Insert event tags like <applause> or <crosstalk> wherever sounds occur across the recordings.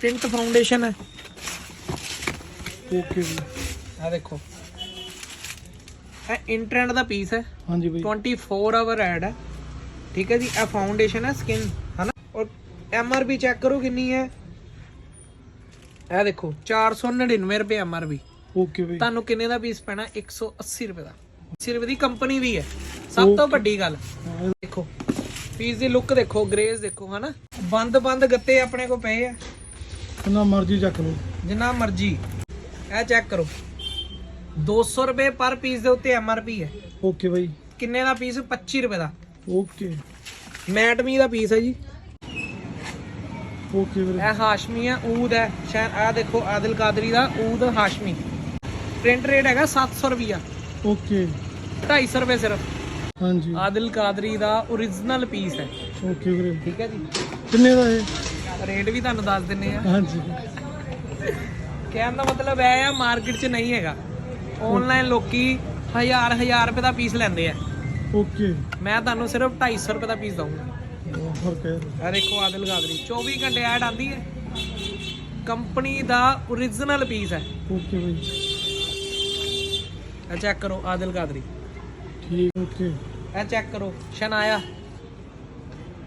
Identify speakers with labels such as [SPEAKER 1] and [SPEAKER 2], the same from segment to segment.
[SPEAKER 1] Tint foundation ਹੈ।
[SPEAKER 2] Okay ਜੀ।
[SPEAKER 1] ਆ ਦੇਖੋ। ਇਹ ਇੰਟਰੈਂਡ ਦਾ ਪੀਸ ਹੈ।
[SPEAKER 2] ਹਾਂਜੀ ਬਈ।
[SPEAKER 1] 24 ਆਵਰ ਐਡ ਹੈ। ਠੀਕ ਹੈ ਜੀ ਇਹ ਫਾਊਂਡੇਸ਼ਨ ਹੈ ਸਕਿਨ ਹਨਾ? ਔਰ ਐਮ ਆਰ ਪੀ ਚੈੱਕ ਕਰੋ ਕਿੰਨੀ ਹੈ। ਇਹ ਦੇਖੋ 499 ਰੁਪਏ ਐਮ ਆਰ ਪੀ
[SPEAKER 2] ਓਕੇ ਬਈ।
[SPEAKER 1] ਤੁਹਾਨੂੰ ਕਿੰਨੇ ਦਾ ਪੀਸ ਪੈਣਾ? 180 ਰੁਪਏ ਦਾ। 80 ਰੁਪਏ ਦੀ ਕੰਪਨੀ ਵੀ ਹੈ। ਸਭ ਤੋਂ ਵੱਡੀ ਗੱਲ। ਦੇਖੋ ਪੀਸ ਦੀ ਲੁੱਕ ਦੇਖੋ ਗ੍ਰੇਸ ਦੇਖੋ ਹਨਾ? ਬੰਦ ਬੰਦ ਗੱਤੇ ਆਪਣੇ ਕੋ ਪਏ ਆ।
[SPEAKER 2] ਕਿੰਨਾ ਮਰਜ਼ੀ ਚੱਕ ਲਓ।
[SPEAKER 1] ਜਿੰਨਾ ਮਰਜ਼ੀ। ਇਹ ਚੈੱਕ ਕਰੋ। 200 ਰੁਪਏ ਪਰ ਪੀਸ ਦੇ ਉੱਤੇ ਐਮ ਆਰ ਪੀ ਹੈ।
[SPEAKER 2] ਓਕੇ ਬਈ।
[SPEAKER 1] ਕਿੰਨੇ ਦਾ ਪੀਸ 25 ਰੁਪਏ ਦਾ।
[SPEAKER 2] ਓਕੇ
[SPEAKER 1] ਮੈਟਮੀ ਦਾ ਪੀਸ ਹੈ ਜੀ।
[SPEAKER 2] ਓਕੇ ਵੀਰੇ।
[SPEAKER 1] ਇਹ ਹਾਸ਼ਮੀ ਹੈ ਊਦ ਹੈ। ਸ਼ਾਇਦ ਆ ਦੇਖੋ ਆਦਿਲ ਕਾਦਰੀ ਦਾ ਊਦ ਹਾਸ਼ਮੀ। ਪ੍ਰਿੰਟ ਰੇਟ ਹੈਗਾ 700 ਰੁਪਿਆ
[SPEAKER 2] ਓਕੇ
[SPEAKER 1] 250 ਰੁਪਏ ਸਿਰਫ।
[SPEAKER 2] ਹਾਂਜੀ।
[SPEAKER 1] ਆਦਿਲ ਕਾਦਰੀ ਦਾ origignal ਪੀਸ ਹੈ।
[SPEAKER 2] ਓਕੇ ਵੀਰੇ।
[SPEAKER 1] ਠੀਕ ਹੈ ਜੀ।
[SPEAKER 2] ਕਿੰਨੇ ਦਾ ਇਹ?
[SPEAKER 1] ਰੇਟ ਵੀ ਤੁਹਾਨੂੰ ਦੱਸ ਦਿੰਨੇ ਆ।
[SPEAKER 2] ਹਾਂਜੀ।
[SPEAKER 1] ਕਹਿਣ ਦਾ ਮਤਲਬ ਇਹ ਆ ਮਾਰਕੀਟ 'ਚ ਨਹੀਂ ਹੈਗਾ। ਆਨਲਾਈਨ ਲੋਕੀ ਹਜ਼ਾਰ ਹਜ਼ਾਰ ਰੁਪਏ ਦਾ ਪੀਸ ਲੈਂਦੇ ਆ।
[SPEAKER 2] ਓਕੇ
[SPEAKER 1] ਮੈਂ ਤੁਹਾਨੂੰ ਸਿਰਫ 250 ਰੁਪਏ ਦਾ ਪੀਸ ਦਊਂਗਾ। ਇਹ ਦੇਖੋ ਆਦਿਲ ਕਾਦਰੀ 24 ਘੰਟੇ ਐਡ ਆਂਦੀ ਹੈ। ਕੰਪਨੀ ਦਾ origignal ਪੀਸ ਹੈ।
[SPEAKER 2] ਓਕੇ ਬਈ।
[SPEAKER 1] ਇਹ ਚੈੱਕ ਕਰੋ ਆਦਿਲ ਕਾਦਰੀ
[SPEAKER 2] ਠੀਕ ਓਕੇ
[SPEAKER 1] ਇਹ ਚੈੱਕ ਕਰੋ। ਸ਼ਨਾਇਆ।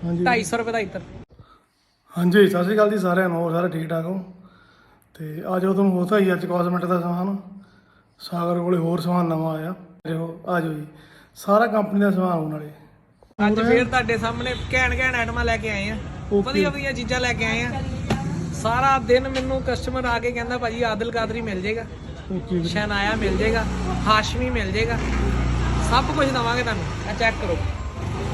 [SPEAKER 2] ਹਾਂਜੀ।
[SPEAKER 1] 250 ਰੁਪਏ ਦਾ ਇੱਤਰ
[SPEAKER 2] ਹਾਂਜੀ ਸਤਿ ਸ਼੍ਰੀ ਅਕਾਲ ਜੀ ਸਾਰਿਆਂ ਨੂੰ ਹੋਰ ਸਾਰੇ ਠੀਕ ਠਾਕ ਹੋ? ਤੇ ਅੱਜ ਉਹ ਤੁਹਾਨੂੰ ਹੋਤਾ ਹੀ ਅੱਜ ਕਾਸਮੈਟਿਕ ਦਾ ਸਮਾਨ। ਸਾਗਰ ਕੋਲੇ ਹੋਰ ਸਮਾਨ ਨਵਾਂ ਆਇਆ। ਦੇਖੋ ਆ ਜਾਓ ਜੀ। ਸਾਰਾ ਕੰਪਨੀ ਦਾ ਸਮਾਨ ਆਉਣ ਵਾਲੇ।
[SPEAKER 1] ਅੱਜ ਫੇਰ ਤੁਹਾਡੇ ਸਾਹਮਣੇ ਘੈਂਟ ਘੈਂਟ ਆਈਟਮਾਂ ਲੈ ਕੇ ਆਏ ਆ. ਵਧੀਆ ਵਧੀਆ ਚੀਜ਼ਾਂ ਲੈ ਕੇ ਆਏ ਆ। ਸਾਰਾ ਦਿਨ ਮੈਨੂੰ ਕਸਟਮਰ ਆ ਕੇ ਕਹਿੰਦਾ ਭਾਜੀ ਆਦਿਲ ਕਾਦਰੀ ਮਿਲ ਜੇਗਾ ਸ਼ਨਾਇਆ ਮਿਲ ਜੇਗਾ ਹਾਸ਼ਮੀ ਮਿਲ ਜੇਗਾ ਸਭ ਕੁਝ ਦਵਾਂਗੇ ਤੁਹਾਨੂੰ। ਇਹ ਚੈੱਕ ਕਰੋ।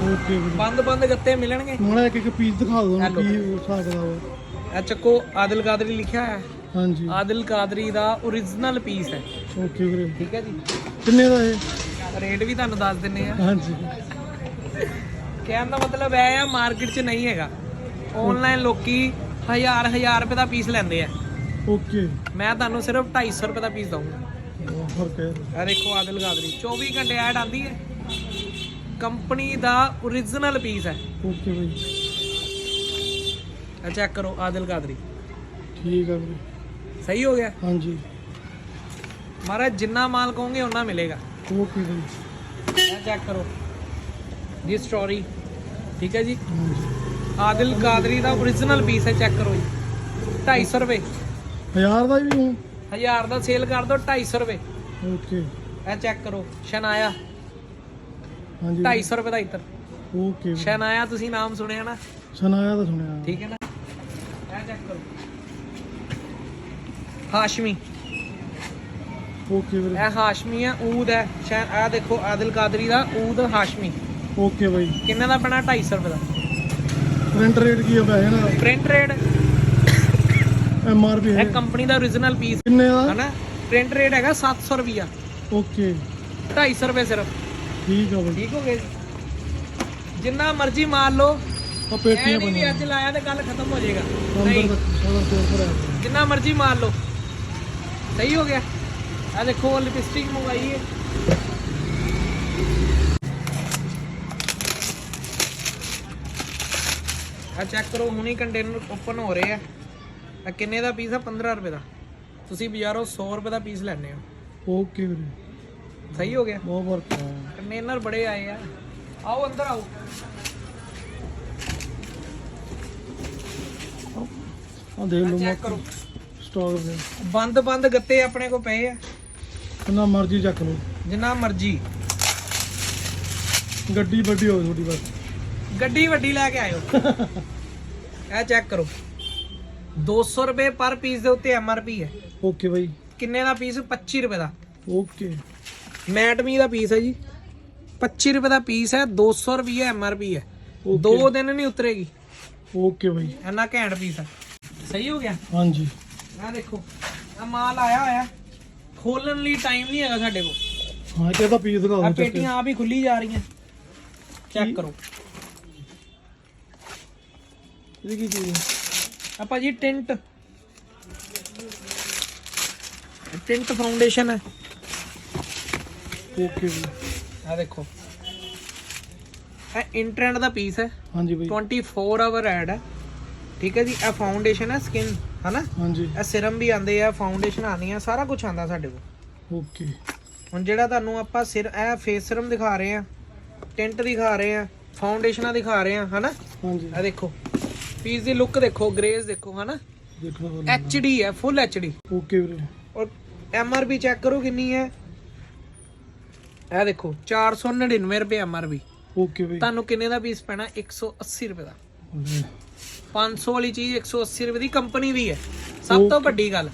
[SPEAKER 2] ਓਕੇ ਵੀਰੇ।
[SPEAKER 1] ਬੰਦ ਬੰਦ ਗੱਤੇ ਮਿਲਣਗੇ।
[SPEAKER 2] ਮਾੜਾ ਇੱਕ ਇੱਕ ਪੀਸ ਦਿਖਾ ਦਿਓ
[SPEAKER 1] Hello.
[SPEAKER 2] ਕੀ ਹਿਸਾਬ ਦਾ ਵਾ
[SPEAKER 1] ਇਹ ਚੱਕੋ ਆਦਿਲ ਕਾਦਰੀ ਲਿਖਿਆ ਹੈ
[SPEAKER 2] ਹਾਂਜੀ।
[SPEAKER 1] ਆਦਿਲ ਕਾਦਰੀ ਦਾ origignal ਪੀਸ ਹੈ।
[SPEAKER 2] ਓਕੇ ਵੀਰੇ।
[SPEAKER 1] ਠੀਕ ਹੈ ਜੀ।
[SPEAKER 2] ਕਿੰਨੇ ਦਾ ਇਹ?
[SPEAKER 1] ਰੇਟ ਵੀ ਤੁਹਾਨੂੰ ਦੱਸ ਦਿੰਨੇ ਆ।
[SPEAKER 2] ਹਾਂਜੀ।
[SPEAKER 1] ਕਹਿਣ ਦਾ ਮਤਲਬ ਇਹ ਆ ਮਾਰਕੀਟ 'ਚ ਨਹੀਂ ਹੈਗਾ। ਆਨਲਾਈਨ ਲੋਕੀ ਹਜ਼ਾਰ ਹਜ਼ਾਰ ਰੁਪਏ ਦਾ ਪੀਸ ਲੈਂਦੇ ਆ।
[SPEAKER 2] ਓਕੇ।
[SPEAKER 1] ਮੈਂ ਤੁਹਾਨੂੰ ਸਿਰਫ 250 ਰੁਪਏ ਦਾ ਪੀਸ ਦਊਂਗਾ।
[SPEAKER 2] ਬਹੁਤ ਫ਼ਰਕ ਹੈ
[SPEAKER 1] ਇਹ ਦੇਖੋ ਆਦਿਲ ਕਾਦਰੀ 24 ਘੰਟੇ ਐਡ ਆਂਦੀ ਹੈ। ਕੰਪਨੀ ਦਾ origignal ਪੀਸ ਹੈ।
[SPEAKER 2] ਓਕੇ ਬਈ।
[SPEAKER 1] ਇਹ ਚੈੱਕ ਕਰੋ ਆਦਿਲ ਕਾਦਰੀ।
[SPEAKER 2] ਠੀਕ ਹੈ ਵੀਰੇ
[SPEAKER 1] ਸਹੀ ਹੋ ਗਿਆ?
[SPEAKER 2] ਹਾਂਜੀ।
[SPEAKER 1] ਮਹਾਰਾਜ ਜਿੰਨਾ ਮਾਲ ਕਹੋਗੇ ਉਨਾ ਮਿਲੇਗਾ।
[SPEAKER 2] ਓਕੇ ਬਈ।
[SPEAKER 1] ਇਹ ਚੈੱਕ ਕਰੋ। ਜੀ ਸਟੋਰੀ ਠੀਕ ਹੈ ਜੀ?
[SPEAKER 2] ਹਾਂਜੀ।
[SPEAKER 1] ਆਦਿਲ ਕਾਦਰੀ ਦਾ origignal ਪੀਸ ਹੈ ਚੈੱਕ ਕਰੋ ਜੀ। 250 ਰੁਪਏ।
[SPEAKER 2] ਹਜ਼ਾਰ ਦਾ ਵੀ ਹੂੰ
[SPEAKER 1] ਹਜ਼ਾਰ ਦਾ ਸੇਲ ਕਰ ਦੋ 250 ਰੁਪਏ।
[SPEAKER 2] ਓਕੇ
[SPEAKER 1] ਇਹ ਚੈੱਕ ਕਰੋ। ਸ਼ਨਾਇਆ।
[SPEAKER 2] ਹਾਂਜੀ।
[SPEAKER 1] 250 ਰੁਪਏ ਦਾ ਇੱਤਰ
[SPEAKER 2] ਓਕੇ।
[SPEAKER 1] ਸ਼ਨਾਇਆ ਤੁਸੀਂ ਨਾਮ ਸੁਣਿਆ ਨਾ?
[SPEAKER 2] ਸੁਣਾਇਆ ਤਾਂ ਸੁਣਿਆ।
[SPEAKER 1] ਠੀਕ ਹੈ ਨਾ? ਇਹ ਚੈੱਕ ਕਰੋ। ਹਾਸ਼ਮੀ।
[SPEAKER 2] ਓਕੇ ਵੀਰੇ।
[SPEAKER 1] ਇਹ ਹਾਸ਼ਮੀ ਹੈ ਊਦ ਹੈ। ਸ਼ਾਇਦ ਆ ਦੇਖੋ ਆਦਿਲ ਕਾਦਰੀ ਦਾ ਊਦ ਹਾਸ਼ਮੀ।
[SPEAKER 2] ਓਕੇ ਬਾਈ।
[SPEAKER 1] ਕਿੰਨੇ ਦਾ ਬਣਾ? 250 ਰੁਪਏ ਦਾ।
[SPEAKER 2] ਪ੍ਰਿੰਟ ਰੇਟ ਕੀ ਹੈ ਨਾ?
[SPEAKER 1] Print rate?
[SPEAKER 2] M R P ਹੈ।
[SPEAKER 1] ਇਹ ਕੰਪਨੀ ਦਾ origignal ਪੀਸ
[SPEAKER 2] ਕਿੰਨੇ ਦਾ?
[SPEAKER 1] ਹਨਾ? ਪ੍ਰਿੰਟ ਰੇਟ ਹੈਗਾ 700 ਰੁਪਿਆ
[SPEAKER 2] ਓਕੇ।
[SPEAKER 1] 250 ਰੁਪਏ ਸਿਰਫ।
[SPEAKER 2] ਠੀਕ ਆ ਬਾਈ।
[SPEAKER 1] ਠੀਕ ਹੋ ਗਏ? ਜਿੰਨਾ ਮਰਜ਼ੀ ਮਾਰ ਲਓ। ਇਹ
[SPEAKER 2] ਪੇਟੀਆਂ
[SPEAKER 1] ਨਹੀਂ ਵੀ
[SPEAKER 2] ਬਣੀਆਂ।
[SPEAKER 1] ਅੱਜ ਲਾਇਆ ਤੇ ਗੱਲ ਖਤਮ ਹੋ ਜਾਏਗਾ। ਨਹੀਂ। ਜਿੰਨਾ ਮਰਜ਼ੀ ਮਾਰ ਲਓ। ਸਹੀ ਹੋ ਗਿਆ। ਆ ਦੇਖੋ ਲਿਪਸਟਿਕ ਮੰਗਾਈ ਹੈ ਆ ਚੈੱਕ ਕਰੋ ਹੁਣੀ ਕੰਟੇਨਰ ਓਪਨ ਹੋ ਰਹੇ ਆ। ਆ ਕਿੰਨੇ ਦਾ ਪੀਸ ਆ? 15 ਰੁਪਏ ਦਾ। ਤੁਸੀਂ ਬਾਜ਼ਾਰੋਂ 100 ਰੁਪਏ ਦਾ ਪੀਸ ਲੈਣੇ ਹੋ।
[SPEAKER 2] ਓਕੇ ਵੀਰੇ।
[SPEAKER 1] ਸਹੀ ਹੋ ਗਿਆ।
[SPEAKER 2] ਬਹੁਤ ਫ਼ਰਕ ਹੈ
[SPEAKER 1] ਕੰਟੇਨਰ ਬੜੇ ਆਏ ਆ। ਆਓ ਅੰਦਰ ਆਓ।
[SPEAKER 2] ਆ ਦੇਖ ਲਓ
[SPEAKER 1] ਚੈੱਕ ਕਰੋ।
[SPEAKER 2] ਸਟਾਕ ਦੇ।
[SPEAKER 1] ਬੰਦ ਬੰਦ ਗੱਤੇ ਆਪਣੇ ਕੋ ਪਏ ਆ।
[SPEAKER 2] ਕਿੰਨਾ ਮਰਜ਼ੀ ਚੱਕ ਲਓ।
[SPEAKER 1] ਜਿੰਨਾ ਮਰਜ਼ੀ।
[SPEAKER 2] ਗੱਡੀ ਵੱਡੀ ਹੋਵੇ ਤੁਹਾਡੀ ਬਸ।
[SPEAKER 1] ਗੱਡੀ ਵੱਡੀ ਲੈ ਕੇ ਆਇਓ। <laughs> ਇਹ ਚੈੱਕ ਕਰੋ। 200 ਰੁਪਏ ਪਰ ਪੀਸ ਦੇ ਉੱਤੇ ਐਮਆਰਪੀ ਹੈ।
[SPEAKER 2] ਓਕੇ ਬਾਈ।
[SPEAKER 1] ਕਿੰਨੇ ਦਾ ਪੀਸ 25 ਰੁਪਏ ਦਾ।
[SPEAKER 2] ਓਕੇ
[SPEAKER 1] ਮੈਟਮੀ ਦਾ ਪੀਸ ਹੈ ਜੀ। 25 ਰੁਪਏ ਦਾ ਪੀਸ ਹੈ 200 ਰੁਪਏ ਐਮਆਰਪੀ ਹੈ।
[SPEAKER 2] Okay.
[SPEAKER 1] ਦੋ ਦਿਨ ਨਹੀਂ ਉਤਰੇਗੀ।
[SPEAKER 2] ਓਕੇ ਬਾਈ।
[SPEAKER 1] ਇੰਨਾ ਘੈਂਟ ਪੀਸ ਹੈ। ਸਹੀ ਹੋ ਗਿਆ?
[SPEAKER 2] ਹਾਂਜੀ।
[SPEAKER 1] ਆ ਦੇਖੋ ਆ ਮਾਲ ਆਇਆ ਹੋਇਆ ਖੋਲਣ ਲਈ ਟਾਈਮ ਨਹੀਂ ਹੈਗਾ ਸਾਡੇ ਕੋਲ।
[SPEAKER 2] ਹਾਂ ਇਹ ਤਾਂ ਪੀਸ ਦਿਖਾ
[SPEAKER 1] ਆ
[SPEAKER 2] ਦਿਓ ਚੱਕ ਕੇ।
[SPEAKER 1] ਪੇਟੀਆਂ ਆਪ ਹੀ ਖੁੱਲੀ ਜਾ ਰਹੀਆਂ। ਚੈੱਕ ਕਰੋ।
[SPEAKER 2] ਇਹ ਕੀ ਚੀਜ਼ ਹੈ?
[SPEAKER 1] ਆ ਭਾਜੀ ਟਿੰਟ ਟਿੰਟ ਫਾਊਂਡੇਸ਼ਨ ਹੈ।
[SPEAKER 2] ਓਕੇ ਬਾਈ
[SPEAKER 1] ਆ ਦੇਖੋ। ਇਹ ਇੰਟਰੈਂਡ ਦਾ ਪੀਸ ਹੈ।
[SPEAKER 2] ਹਾਂਜੀ ਬਾਈ।
[SPEAKER 1] 24 ਆਵਰ ਐਡ ਹੈ। ਠੀਕ ਹੈ ਜੀ ਇਹ ਫਾਊਂਡੇਸ਼ਨ ਹੈ ਸਕਿਨ ਹਨਾ?
[SPEAKER 2] ਹਾਂਜੀ।
[SPEAKER 1] ਇਹ ਸਿਰਮ ਵੀ ਆਂਦੇ ਆ ਫਾਊਂਡੇਸ਼ਨ ਆਉਂਦੀਆਂ ਸਾਰਾ ਕੁਝ ਆਂਦਾ ਸਾਡੇ ਕੋਲ।
[SPEAKER 2] ਓਕੇ
[SPEAKER 1] ਹੁਣ ਜਿਹੜਾ ਤੁਹਾਨੂੰ ਆਪਾਂ ਸਿਰ ਇਹ ਫੇਸ ਸਿਰਮ ਦਿਖਾ ਰਹੇ ਆ ਟਿੰਟ ਦਿਖਾ ਰਹੇ ਆ ਫਾਊਂਡੇਸ਼ਨਾਂ ਦਿਖਾ ਰਹੇ ਆ ਹਨਾ?
[SPEAKER 2] ਹਾਂਜੀ।
[SPEAKER 1] ਇਹ ਦੇਖੋ ਪੀਸ ਦੀ ਲੁੱਕ ਦੇਖੋ ਗ੍ਰੇਸ ਦੇਖੋ ਹਨਾ?
[SPEAKER 2] ਦੇਖਣਾ
[SPEAKER 1] ਐਚਡੀ ਹੈ ਫੁੱਲ ਐਚਡੀ
[SPEAKER 2] ਓਕੇ ਵੀਰੇ।
[SPEAKER 1] ਔਰ ਐਮਆਰਪੀ ਚੈੱਕ ਕਰੋ ਕਿੰਨੀ ਹੈ। ਇਹ ਦੇਖੋ 499 ਰੁਪਏ ਐਮਆਰਪੀ
[SPEAKER 2] ਓਕੇ ਵੀਰੇ
[SPEAKER 1] ਤੁਹਾਨੂੰ ਕਿੰਨੇ ਦਾ ਪੀਸ ਪੈਣਾ? 180 ਰੁਪਏ ਦਾ। 500 ਵਾਲੀ ਚੀਜ਼ 180 ਰੁਪਏ ਦੀ ਕੰਪਨੀ ਦੀ ਹੈ। ਸਭ ਤੋਂ ਵੱਡੀ ਗੱਲ।